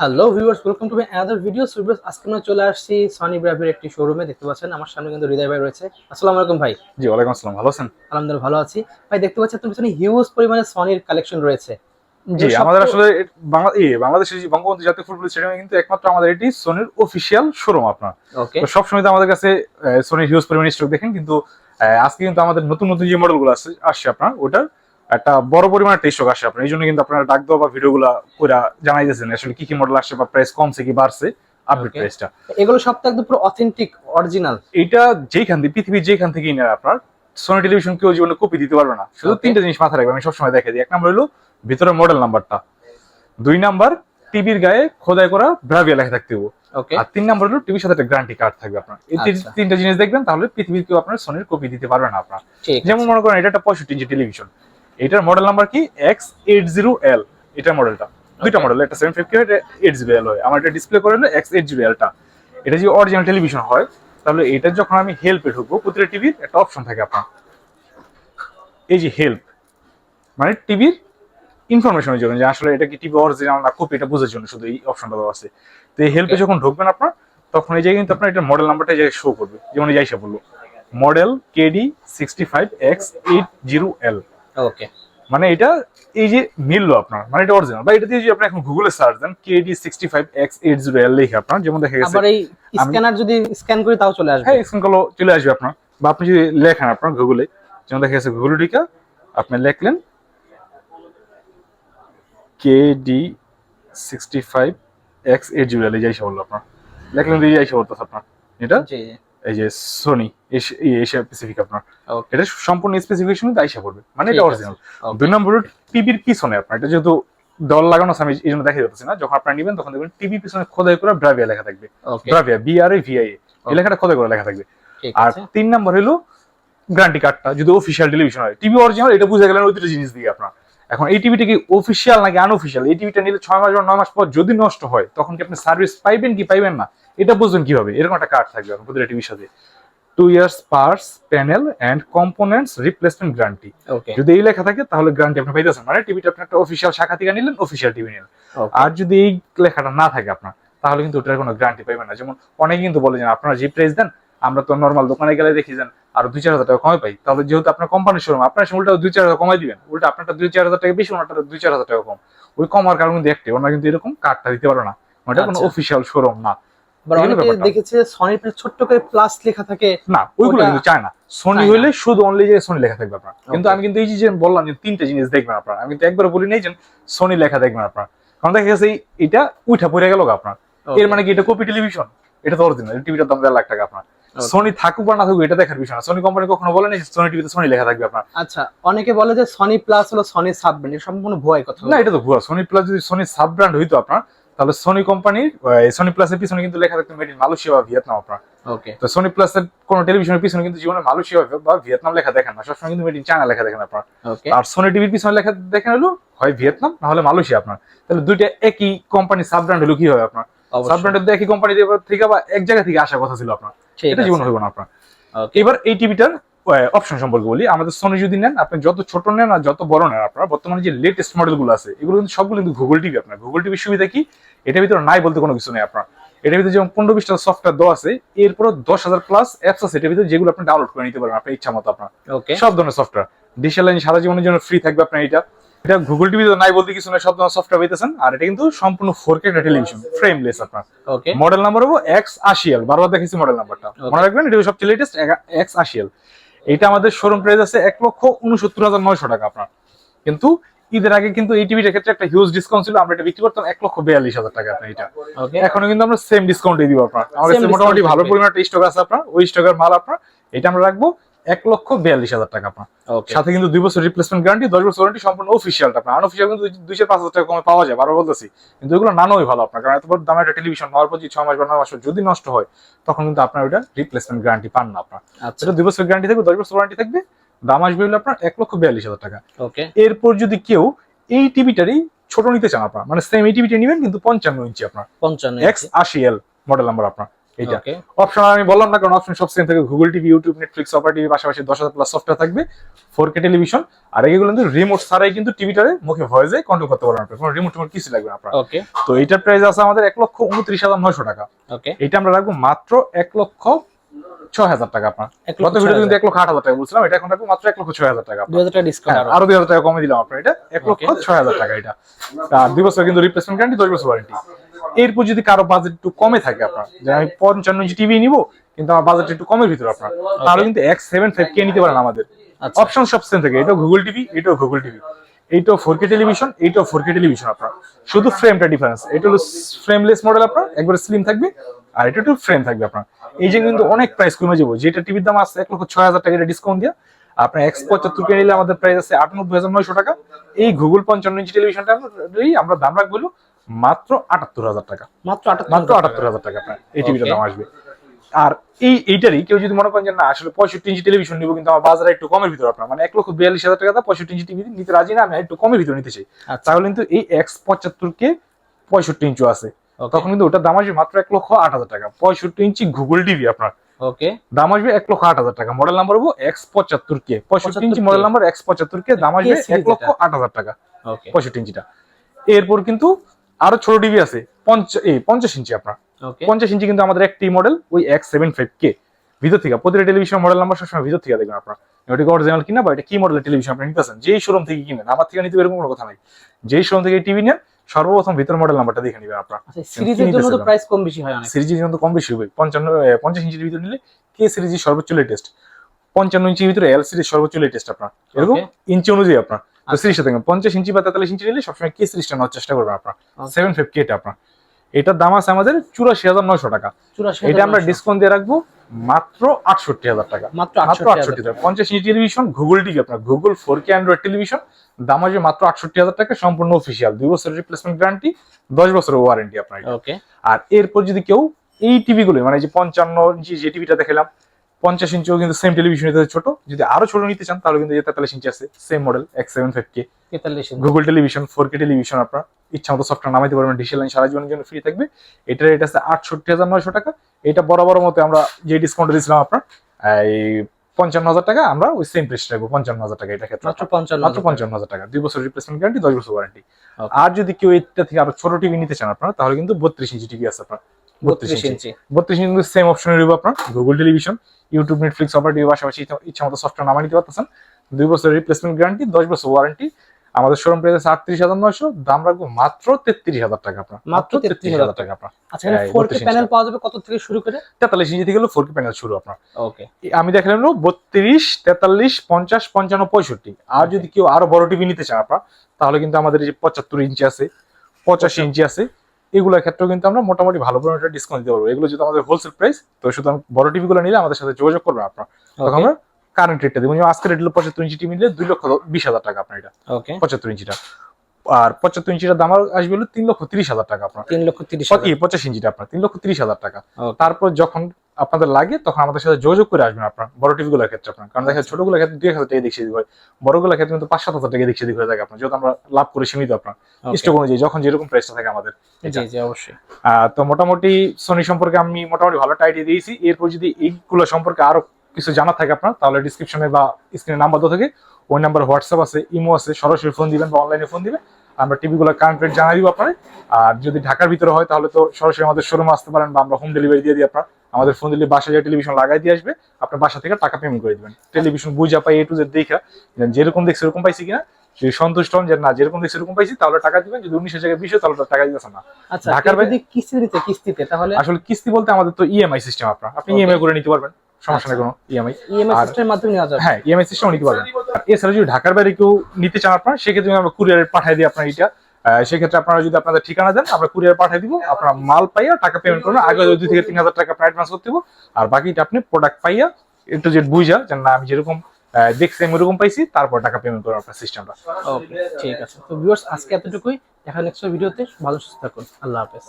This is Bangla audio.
Hello viewers welcome to my another video viewers আজকে আমরা চলে আসছি সনি ব্রাভির একটি শোরুমে দেখতে পাচ্ছেন আমার সামনে কিন্তু হৃদয় ভাই রয়েছে। আসসালামু আলাইকুম ভাই। জি ওয়ালাইকুম আসসালাম। ভালো আছেন? আলহামদুলিল্লাহ ভালো আছি। ভাই দেখতে পাচ্ছেন আপনার পিছনে হিউজ পরিমাণে সনির কালেকশন রয়েছে। জি আমাদের আসলে বাংলাদেশের বঙ্গবন্ধু জাতীয় ফুটবল স্টেডিয়ামে কিন্তু একমাত্র আমাদের এটি সোনির অফিসিয়াল শোরুম আপনার। ওকে তো সবসময় তো আমাদের কাছে সোনির হিউজ পরিমাণ স্টক দেখেন কিন্তু আজকে কিন্তু আমাদের নতুন নতুন যে মডেলগুলো আছে আসছে আপনার ওটার একটা বড় পরিমাণে স্টক আসছে আপনার। এই জন্য কিন্তু আপনারা ডাক দেওয়া বা ভিডিওগুলো করে জানাই দিয়েছেন আসলে কি কি মডেল আসছে বা প্রাইস কমছে কি বাড়ছে আপডেট. প্রাইসটা এগুলো সব তো একদম পুরো অথেন্টিক অরিজিনাল এটা যেখান থেকে পৃথিবীর যেখান থেকে নেয় আপনার সোনি টেলিভিশন কেউ জীবনে কপি দিতে পারবে না। শুধু. তিনটা জিনিস মাথায় রাখবে আমি সবসময় দেখে দিই। এক নাম্বার হলো ভিতরে মডেল নাম্বারটা দুই নাম্বার টিভির গায়ে খোদাই করা ব্রাভিয়া লেখা থাকতে হবে। ওকে আর তিন নাম্বার হলো টিভির সাথে একটা গ্যারান্টি কার্ড থাকবে আপনার। এই আচ্ছা। তিনটা জিনিস দেখবেন তাহলে পৃথিবীর কেউ আপনার সোনির কপি দিতে পারবে না আপনার। যেমন মনে করেন এটা একটা পঁয়ষট্টি ইঞ্চি টেলিভিশন এটার মডেল নাম্বার কি? এক্স এইট জিরো এল এটার মডেলটা দুইটা মডেল একটা seven fifty eight zero L হয়। আমার এটা ডিসপ্লে করে এক্স এইট জিরো এলটা এটা যদি অরিজিনাল টেলিভিশন হয় তাহলে এটা যখন আমি হেল্পে ঢুকবো প্রতিটা টিভির একটা অপশন থাকে আপনার। এই যে হেল্প মানে টিভির ইনফরমেশনের জন্য যে আসলে এটা কি টিভি অরিজিনাল না কপি এটা বোঝার জন্য শুধু এই অপশনটা দেওয়া আছে। তো এই হেল্পে যখন ঢুকবেন আপনার তখন এই জায়গায় কিন্তু আপনার এটা মডেল নাম্বারটা যে শো করবে। যেমন এই যাইসা বলল model KD sixty five X eight zero L okay মানে এটা এই যে মিললো আপনার মানে এটা অরিজিনাল বা এটা দিয়ে যদি আপনি এখন গুগলে সার্চ দেন KD sixty five X eight zero L লিখে আপনার যেমন দেখা গেছে আবার এই স্ক্যানার যদি স্ক্যান করি তাও চলে আসবে? হ্যাঁ স্ক্রিন কল চলে আসবে আপনার বা আপনি যদি লেখেন আপনার গুগলে যেমন দেখা গেছে গুগলে টিকা আপনি লিখলেন KD sixty five X eight zero L এই যাইসা বলল আপনার। লেখলেন দিয়ে যাইসা বলতেছে আপনার এটা? জি। এই যে সোনি এশিয়া প্যাসিফিক আপনার। এটা সম্পূর্ণ স্পেসিফিকেশন আইসা পড়বে। মানে এটা অরিজিনাল দুই নম্বর টিভির পিছনে আপনার। এটা যেহেতু দল লাগানো আছে আমি এই জন্য দেখা যাচ্ছে না। যখন আপনার নিবেন তখন দেখবেন টিভি পিছনে খোদাই করে ব্রাভিয়া লেখা থাকবে। ব্রাভিয়া বিআর এ ভিআই এই লেখাটা খোদাই করে লেখা থাকবে। আর তিন নম্বর হলো গ্যারান্টি কার্ডটা যদি অফিসিয়াল টেলিভিশন হয়। টিভি অরিজিনাল এটা বুঝে গেলেন ওই দুটো জিনিস দিয়ে আপনার। এখন এই টিভিটা কি অফিসিয়াল নাকি আনঅফিসিয়াল এই টিভিটা নিলে ছয় মাস বা নয় মাস পর যদি নষ্ট হয় তখন কি আপনি সার্ভিস পাইবেন কি পাইবেন না? এটা বুঝবেন কীভাবে? এরকম একটা কার্ড থাকবে আপনার প্রতিটা টিভির সাথে। Two years parts panel and components replacement guarantee যদি এই লেখা থাকে তাহলে গ্যারান্টি আপনি পাইতেছেন। মানে টিভিটা আপনি একটা অফিসিয়াল শাখা থেকে নিলেন অফিসিয়াল টিভি নিলেন। আর যদি এই লেখাটা না থাকে আপনার তাহলে কিন্তু ওটার কোনো গ্যারান্টি পাইবেন না। যেমন অনেকে কিন্তু বলে যে আপনারা যে প্রাইস দেন আমরা তো নর্মাল দোকানে গেলে দেখি যান আরও দুই চার হাজার টাকা কমে পাই। তাহলে যেহেতু আপনার কোম্পানির শোরুম আপনার সে উল্টা দুই চার হাজার কমাই দিবেন। উল্টা আপনারটা দুই চার হাজার টাকা বেশি ওনারটা দুই চার হাজার টাকা কম। ওই কমার কারণ কিন্তু একটাই ওনারা কিন্তু এরকম কার্ডটা দিতে পারে না। ওটা কোনো আচ্ছা। অফিসিয়াল শোরুম না। আবার এগুলো অনেকে ব্যাপারটা। সনির ছোট্ট করে প্লাস লেখা থাকে না ওইগুলো ওটা- কিন্তু চায় না। সোনি চায় শুধু অনলি যে সোনি লেখা থাকবে আপনার। কিন্তু আমি কিন্তু এই যে যে বললাম যে তিনটা জিনিস দেখবেন আপনার আমি কিন্তু একবার বলি নাই যে সোনি লেখা দেখবেন আপনার। কারণ দেখা গেছে এটা উঠা পড়ে গেল আপনার। এর মানে কি এটা কপি টেলিভিশন এটা তো অরিজিনাল টিভিটার দাম দেড় লাখ টাকা আপনার. সোনি থাকুক বা না থাকুক এটা দেখার বিষয় না। সোনি কোম্পানি কখনো বলে না সোনি টিভিতে সোনি লেখা থাকবে আপনার। আচ্ছা অনেকে বলে যে সনি প্লাস হলো সনি সাব ব্র্যান্ড এটা সম্পূর্ণ ভয় কথা না এটা তো ভুয়া। সোনি প্লাস যদি সোনি সাব ব্র্যান্ড হইতো আপনার তাহলে সোনি কোম্পানির সোনি প্লাসের পিছনে কিন্তু লেখা থাকতো মেড ইন মালয়েশিয়া বা ভিয়েতনাম আপনার ওকে তো সোনি প্লাসের কোনো টেলিভিশনের পিছনে কিন্তু জীবনে মালয়েশিয়া বা ভিয়েতনাম লেখা দেখেন না। সবসময় কিন্তু মেড ইন চায়না লেখা দেখেন আপনার। ওকে আর সোনি টিভির পিছনে লেখা দেখেন হলো হয় ভিয়েতনাম না হলে মালয়েশিয়া আপনার। তাহলে দুইটা একই কোম্পানি সাব ব্র্যান্ড হলো কি হবে আপনার? সাব ব্র্যান্ডের একই কোম্পানি থেকে বা এক জায়গা থেকে আসার কথা ছিল আপনার। এটা জীবন হইব না আপনার। এবার এই টিভিটার অপশন সম্পর্কে বলি আমাদের সোনি যদি নেন আপনি যত ছোট নেন আর যত বড় নেন আপনার বর্তমানে যে লেটেস্ট মডেলগুলো আছে এগুলো কিন্তু সবগুলো কিন্তু গুগল টিভি আপনার। গুগল টিভির সুবিধা কি? এটার ভিতরে নাই বলতে কোনো কিছু নেই আপনার। এটার ভিতরে যেমন পনেরো বিশটা সফটওয়্যার দেওয়া আছে এরপর দশ হাজার প্লাস অ্যাপস আছে এটার ভিতরে যেগুলো আপনি ডাউনলোড করে নিতে পারবেন আপনার ইচ্ছা মতো আপনার। সব ধরনের সফটওয়্যার ডিজিটাল লাইন সারা জীবনের জন্য ফ্রি থাকবে আপনার এটা এটা গুগল টিভিতে নাই বলতে কিছু না সব ধরনের সফটওয়্যার পেতেছেন। আর এটা কিন্তু সম্পূর্ণ ফোর কে একটা টেলিভিশন ফ্রেমলেস আপনার। ওকে মডেল নাম্বার হব এক্স আশিয়াল বারবার দেখেছি মডেল নাম্বারটা মনে রাখবেন এটা সবচেয়ে লেটেস্ট এক্স আশি এল এটা আমাদের শোরুম প্রাইস আছে এক লক্ষ উনসত্তর হাজার নয়শো টাকা আপনার। কিন্তু ঈদের আগে কিন্তু এই টিভিটার ক্ষেত্রে একটা হিউজ ডিসকাউন্ট ছিল আমরা এটা বিক্রি করতাম এক লক্ষ বিয়াল্লিশ হাজার টাকা আপনার এটা। এখনও কিন্তু আমরা সেম ডিসকাউন্টে দিব আপনার। আমাদের মোটামুটি ভালো। পরিমাণ একটা স্টক আছে আপনার ওই স্টকের মাল আপনার এটা আমরা রাখব। এক লক্ষ বিয়াল্লিশ হাজার টাকা আপনার। সাথে কিন্তু দুই বছর রিপ্লেসমেন্ট গ্যারান্টি দশ বছর ওয়ারেন্টি সম্পূর্ণ অফিসিয়াল আপনার। আনঅফিসিয়াল কিন্তু দুইশো পাঁচ হাজার টাকা কমে পাওয়া যায় বারবার বলতেছি। কিন্তু এগুলো নানোই ভালো আপনার কারণ এত বড় দামের একটা টেলিভিশন নেওয়ার পর ছয় মাস বা নয় মাস যদি নষ্ট হয় তখন কিন্তু আপনার ওইটা রিপ্লেসমেন্ট গ্যারান্টি পান না আপনার। আচ্ছা। সেটা দুই বছর গ্যারান্টি থাকবে দশ বছর ওয়ারেন্টি থাকবে দাম আসবে হলো আপনার এক লক্ষ বিয়াল্লিশ হাজার টাকা। ওকে এরপর যদি কেউ এই টিভিটারই ছোট নিতে চান আপনার মানে সেম এই টিভিটা নেবেন কিন্তু পঞ্চান্ন ইঞ্চি আপনার। পঞ্চান্ন এক্স আশি এল মডেল নাম্বার আপনার। ওকে অপশন আমি বললাম না কারণ অপশন সব সেম থাকে গুগল টিভি ইউটিউব নেটফ্লিক্স অপার টিভি পাশাপাশি দশ হাজার প্লাস সফটওয়্যার থাকবে ফোর কে টেলিভিশন আর এগুলো কিন্তু রিমোট ছাড়াই কিন্তু টিভিটারে মুখে ভয়েসে কন্ট্রোল করতে পারবেন কোনো রিমোট টিমোট কিছু লাগবে আপনার? ওকে তো এইটার প্রাইস আছে আমাদের এক লক্ষ উনত্রিশ হাজার নয়শো টাকা। ওকে এটা আমরা রাখব মাত্র এক লক্ষ ছয় হাজার টাকা আপনার। এক গত লক্ষ ভিডিও কিন্তু এক লক্ষ আট হাজার টাকা বলছিলাম এটা এখন রাখব মাত্র এক লক্ষ ছয় হাজার টাকা। দুই হাজার টাকা ডিসকাউন্ট হ্যাঁ, আরও। দুই হাজার টাকা কমে দিলাম আপনার এটা। এক লক্ষ. ছয় হাজার টাকা এটা। আর দুই বছর কিন্তু রিপ্লেসমেন্ট গ্যারান্টি দশ বছর ওয়ারেন্টি এরপর যদি কারও বাজেট একটু কমে থাকে আপনার যে আমি পঞ্চান্ন ইঞ্চি টিভি নিবো কিন্তু আমার বাজেট একটু কমের ভিতরে আপনার তাহলে কিন্তু এক্স সেভেন ফাইভ কে নিতে পারেন আমাদের। আচ্ছা। অপশন সব সেম থাকে এটাও গুগল টিভি এটাও গুগল টিভি এইটাও ফোর কে টেলিভিশন এইটাও ফোর কে টেলিভিশন আপনার। শুধু ফ্রেমটা ডিফারেন্স এটা হলো ফ্রেমলেস মডেল আপনার একবারে স্লিম থাকবে আর এটা একটু ফ্রেম থাকবে আপনার। এই যে কিন্তু অনেক প্রাইস কমে যাব যেটা টিভির দাম আছে এক লক্ষ ছয় হাজার টাকা ডিসকাউন্ট দিয়ে। আপনার এক্স পঁচাত্তর কে নিলে আমাদের প্রাইস আছে আটানব্বই হাজার নয়শো টাকা। এই গুগল পঞ্চান্ন ইঞ্চি টেলিভিশনটা আমরা দাম রাখব মাত্র আটাত্তর হাজার টাকা। মাত্র আটাত্তর মাত্র আটাত্তর হাজার টাকা এই টিভিটার দাম আসবে। আর এই এইটারই কেউ যদি মনে করেন যে না আসলে পঁয়ষট্টি ইঞ্চি টেলিভিশন নিবো কিন্তু আমার বাজারে একটু কমের ভিতরে আপনার। মানে এক লক্ষ বিয়াল্লিশ হাজার টাকা পঁয়ষট্টি ইঞ্চি টিভি নিতে রাজি না আমি একটু কমের ভিতরে নিতে চাই। আচ্ছা। তাহলে কিন্তু এই এক্স পঁচাত্তর কে পঁয়ষট্টি ইঞ্চি আছে। তখন কিন্তু ওটার দাম আসবে মাত্র এক লক্ষ আট হাজার টাকা। পঁয়ষট্টি ইঞ্চি গুগল টিভি আপনার। ওকে দাম আসবে এক লক্ষ আট হাজার টাকা। মডেল নাম্বার হব এক্স পঁচাত্তর কে। পঁয়ষট্টি ইঞ্চি মডেল নাম্বার এক্স পঁচাত্তর কে দাম আসবে এক লক্ষ আট হাজার টাকা। পঁয়ষট্টি ইঞ্চিটা। এরপর কিন্তু আরও ছোট টিভি আছে পঞ্চাশ ইঞ্চি আপনার। পঞ্চাশ ইঞ্চি কিন্তু আমাদের একটি মডেল ওই এক্স সেভেন ফাইভ কে ভিতর থেকে প্রতিটা টেলিভিশন মডেল নাম্বার সবসময় ভিতর থেকে দেখবেন আপনার। ওটা অরিজিনাল কিনা বা এটা কি মডেলের টেলিভিশন আপনি নিতেছেন যেই শোরুম থেকে কিনেন আমার থেকে নিতে এরকম কোনো কথা নাই। যেই শোরুম থেকে টিভি নেন সর্বপ্রথম ভিতর মডেল নাম্বারটা দেখে নেবেন আপনার। আচ্ছা সিরিজের জন্য তো প্রাইস কম বেশি হয় অনেক। সিরিজের কম বেশি হবে। পঞ্চান্ন এ, পঞ্চাশ ইঞ্চির ভিতরে নিলে কে সিরিজ সর্বোচ্চ লেটেস্ট পঞ্চান্ন ইঞ্চির ভিতরে এল সিরিজ সর্বোচ্চ লেটেস্ট আপনার। এরকম ইঞ্চি অনুযায়ী আপনার। আচ্ছা। সিরিজটা দেখবেন পঞ্চাশ ইঞ্চি বা তেতাল্লিশ ইঞ্চি নিলে সবসময় কে সিরিজটা নেওয়ার চেষ্টা করবেন আপনার। সেভেন ফিফটি এটা আপনার। এটার দাম আছে আমাদের চুরাশি হাজার নয়শো টাকা। এটা আমরা ডিসকাউন্ট দিয়ে রাখব মাত্র আটষট্টি হাজার টাকা। মাত্র আটষট্টি টাকা পঞ্চাশ ইঞ্চি টেলিভিশন গুগল টিভি আপনার। Google four K Android television দাম আসবে মাত্র আটষট্টি হাজার টাকা সম্পূর্ণ অফিসিয়াল দুই বছরের রিপ্লেসমেন্ট গ্যারান্টি দশ বছরের ওয়ারেন্টি আপনার আর এরপর যদি কেউ এই টিভি গুলো মানে যে পঞ্চান্ন ইঞ্চি যে টিভিটা দেখালাম পঞ্চাশ ইঞ্চিও কিন্তু সেম টেলিভিশন ছোট। যদি আরও ছোট নিতে চান তাহলে কিন্তু তেতাল্লিশ ইঞ্চি আছে same model X seven five K Google television four K television আপনার ইচ্ছা মতো সফটওয়্যার নামাইতে পারবেন ডিসেল লাইন সারা জীবনের জন্য ফ্রি থাকবে। এটার রেট আছে আটষট্টি হাজার নয়শো টাকা। এটা বড় মতো আমরা যে ডিসকাউন্ট দিয়েছিলাম আপনার এই পঞ্চান্ন হাজার টাকা আমরা ওই সেম প্রেস রাখব পঞ্চান্ন হাজার টাকা এটা ক্ষেত্রে। মাত্র পঞ্চান্ন মাত্র পঞ্চান্ন হাজার টাকা। দুই বছর রিপ্লেসমেন্ট গ্যারান্টি দশ বছর ওয়ারেন্টি আর যদি কেউ এটা থেকে আরও ছোট টিভি নিতে চান আপনারা তাহলে কিন্তু বত্রিশ ইঞ্চি টিভি আছে আপনার। বত্রিশ ইঞ্চি। বত্রিশ ইঞ্চি সেম অপশন রইব আপনার। গুগল টেলিভিশন ইউটিউব নেটফ্লিক্স অপার টিভি পাশাপাশি ইচ্ছা- মতো সফটওয়্যার নামা নিতে পারতেছেন। দুই বছর রিপ্লেসমেন্ট গ্যারান্টি দশ বছর ওয়ারেন্টি আমাদের শোরুম প্রাইস আছে আটত্রিশ হাজার নয়শো। দাম রাখব মাত্র তেত্রিশ হাজার টাকা আপনার। মাত্র তেত্রিশ হাজার টাকা আপনার। আচ্ছা ফোর কে প্যানেল পাওয়া যাবে কত থেকে শুরু করে? তেতাল্লিশ ইঞ্চি থেকে ফোর কে প্যানেল শুরু আপনার। ওকে আমি দেখালাম হলো বত্রিশ তেতাল্লিশ পঞ্চাশ পঞ্চান্ন পঁয়ষট্টি। আর যদি কেউ আরও বড় টিভি নিতে চান আপনার তাহলে কিন্তু আমাদের এই যে পঁচাত্তর ইঞ্চি আছে পঁচাশি ইঞ্চি আছে এগুলোর ক্ষেত্রেও কিন্তু আমরা মোটামুটি ভালো পরিমাণে ডিসকাউন্ট দিতে পারব। এগুলো যদি আমাদের হোলসেল প্রাইস তো সুতরাং বড় টিভি গুলো নিলে আমাদের সাথে যোগাযোগ করবে আপনার। তখন আমরা কারেন্ট রেটটা দেবো। আজকে আজকের রেট পঁচাত্তর ইঞ্চি টিভি নিলে দুই লক্ষ বিশ হাজার টাকা আপনার এটা। ওকে পঁচাত্তর ইঞ্চিটা। আর পঁচাত্তর ইঞ্চিটার দাম আসবে হলো তিন লক্ষ তিরিশ হাজার টাকা আপনার। তিন লক্ষ তিরিশ পঁচাশি ইঞ্চিটা আপনার তিন লক্ষ তিরিশ হাজার টাকা। তারপর যখন আপনাদের লাগে তখন আমাদের সাথে যোগাযোগ করে আসবেন আপনার বড় টিভি গুলোর ক্ষেত্রে আপনার। কারণ দেখা ছোটগুলোর ক্ষেত্রে দুই হাজার টাকা দেখছিয়ে দিবে বড়গুলোর ক্ষেত্রে কিন্তু পাঁচ সাত হাজার টাকা দেখছিয়ে দিবে থাকে আপনার যেহেতু আমরা লাভ করে সীমিত আপনার. স্টক অনুযায়ী যখন যেরকম প্রাইসটা থাকে আমাদের অবশ্যই। তো মোটামুটি সোনি সম্পর্কে আমি মোটামুটি ভালো আইডিয়া দিয়েছি। এরপর যদি এইগুলো সম্পর্কে আরও কিছু জানা থাকে আপনার তাহলে ডিসক্রিপশনে বা স্ক্রিনে নাম্বার দেওয়া থাকে। ওই নাম্বার হোয়াটসঅ্যাপ আছে ইমো আছে সরাসরি ফোন দিবেন বা অনলাইনে ফোন দিবেন। আমরা টিভি গুলো কারেন্ট রেট জানাই দিব আপনার। আর যদি ঢাকার ভিতরে হয় তাহলে তো সরাসরি আমাদের শোরুমে আসতে পারেন বা আমরা হোম ডেলিভারি দিয়ে দিই আপনার। আমাদের ফোন দিলে বাসায় যে টেলিভিশন লাগাই দিয়ে আসবে আপনার বাসা থেকে টাকা পেমেন্ট করে দিবেন। টেলিভিশন বুঝা পাই এ টু জেড দেখা যেরকম দেখছি এরকম পাইছি কিনা। যদি সন্তুষ্ট হন যে না যেরকম দেখছি এরকম পাইছি তাহলে টাকা দিবেন। যদি উনিশের জায়গায় বিশ হয়, তাহলে টাকা দিতেছেন না। আচ্ছা ঢাকার বাইরে- যদি কিস্তিতে কিস্তিতে তাহলে? আসলে কিস্তি বলতে আমাদের তো ইএমআই সিস্টেম আপনার। আপনি. ইএমআই করে নিতে পারবেন। সমস্যা নেই আচ্ছা। কোনো ইএমআই ইএমআই সিস্টেমের মাধ্যমে নেওয়া যাবে? হ্যাঁ ইএমআই সিস্টেম নিতে পারবেন। এছাড়া যদি ঢাকার বাইরে কেউ নিতে চান আপনার সেক্ষেত্রে আমরা কুরিয়ারে পাঠিয়ে দিই আপনার এটা। সেক্ষেত্রে আপনারা যদি আপনাদের ঠিকানা দেন আমরা কুরিয়ার পাঠিয়ে দিব। আপনার মাল পাইয়া টাকা পেমেন্ট করবেন। আগে দুই থেকে তিন হাজার টাকা অ্যাডভান্স করতে দিব আর বাকিটা আপনি প্রোডাক্ট পাইয়া একটু যে বুঝা যে না আমি যেরকম দেখছি আমি ওরকম পাইছি তারপর টাকা পেমেন্ট করবেন আপনার সিস্টেমটা ওকে ঠিক আছে। তো ভিউয়ার্স আজকে এতটুকুই। দেখা নেক্সট ভিডিওতে ভালো সুস্থ থাকুন। আল্লাহ হাফেজ।